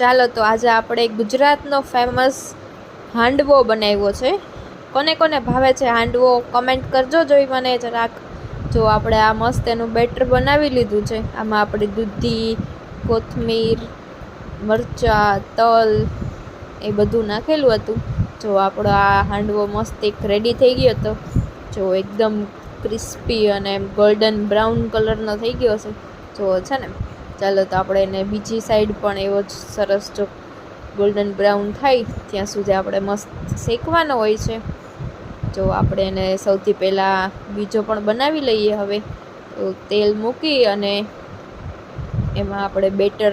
ચાલો તો આજે આપણે ગુજરાતનો ફેમસ હાંડવો બનાવ્યો છે. કોને કોને ભાવે છે હાંડવો કમેન્ટ કરજો જોઈ મને જરાક. જો આપણે આ મસ્ત એનું બેટર બનાવી લીધું છે. આમાં આપણે દૂધી, કોથમીર, મરચાં, તલ એ બધું નાખેલું હતું. જો આપણો આ હાંડવો મસ્ત એક રેડી થઈ ગયો હતો જો એકદમ ક્રિસ્પી અને ગોલ્ડન બ્રાઉન કલરનો થઈ ગયો છે. જો છે ને. ચાલો તો આપણે એને બીજી સાઈડ પણ એવો જ સરસ જો ગોલ્ડન બ્રાઉન થાય, ત્યાં સુધી આપણે મસ્ત શેકવાનો હોય છે. જો આપણે એને સૌથી પહેલાં બીજો પણ બનાવી લઈએ હવે, તો તેલ મૂકી અને એમાં આપણે બેટર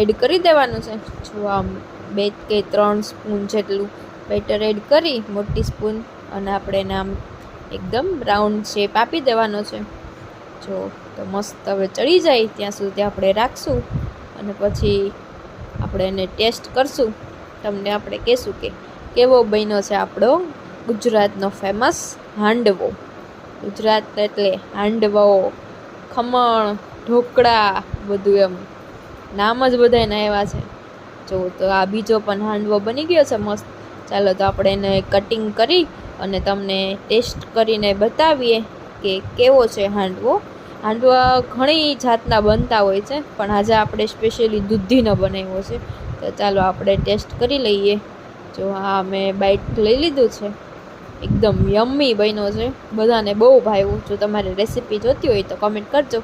એડ કરી દેવાનું છે. જો આમ બે કે ત્રણ સ્પૂન જેટલું બેટર એડ કરી, મોટી સ્પૂન, અને આપણે એને આમ એકદમ રાઉન્ડ શેપ આપી દેવાનો છે. જો તો મસ્ત હવે ચડી જાય ત્યાં સુધી આપણે રાખશું અને પછી આપણે એને ટેસ્ટ કરશું. તમને આપણે કહેશું કે કેવો બન્યો છે આપણો ગુજરાતનો ફેમસ હાંડવો. ગુજરાત એટલે હાંડવો, ખમણ, ઢોકળા, બધું એમ. નામ જ બધાયના એવા છે. જો તો આ બીજો પણ હાંડવો બની ગયો છે મસ્ત. ચાલો તો આપણે એને કટિંગ કરી અને તમને ટેસ્ટ કરીને બતાવીએ કે કેવો છે હાંડવો. હાંડવા ઘણી જાતના બનતા હોય છે, પણ આજે આપણે સ્પેશિયલી દૂધીનો બનાવ્યો છે. તો ચાલો આપણે ટેસ્ટ કરી લઈએ. જો હા, મેં બાઇટ લઈ લીધું છે. એકદમ યમ્મી બન્યો છે. બધાને બહુ ભાવ્યું. જો તમારે રેસીપી જોતી હોય તો કમેન્ટ કરજો.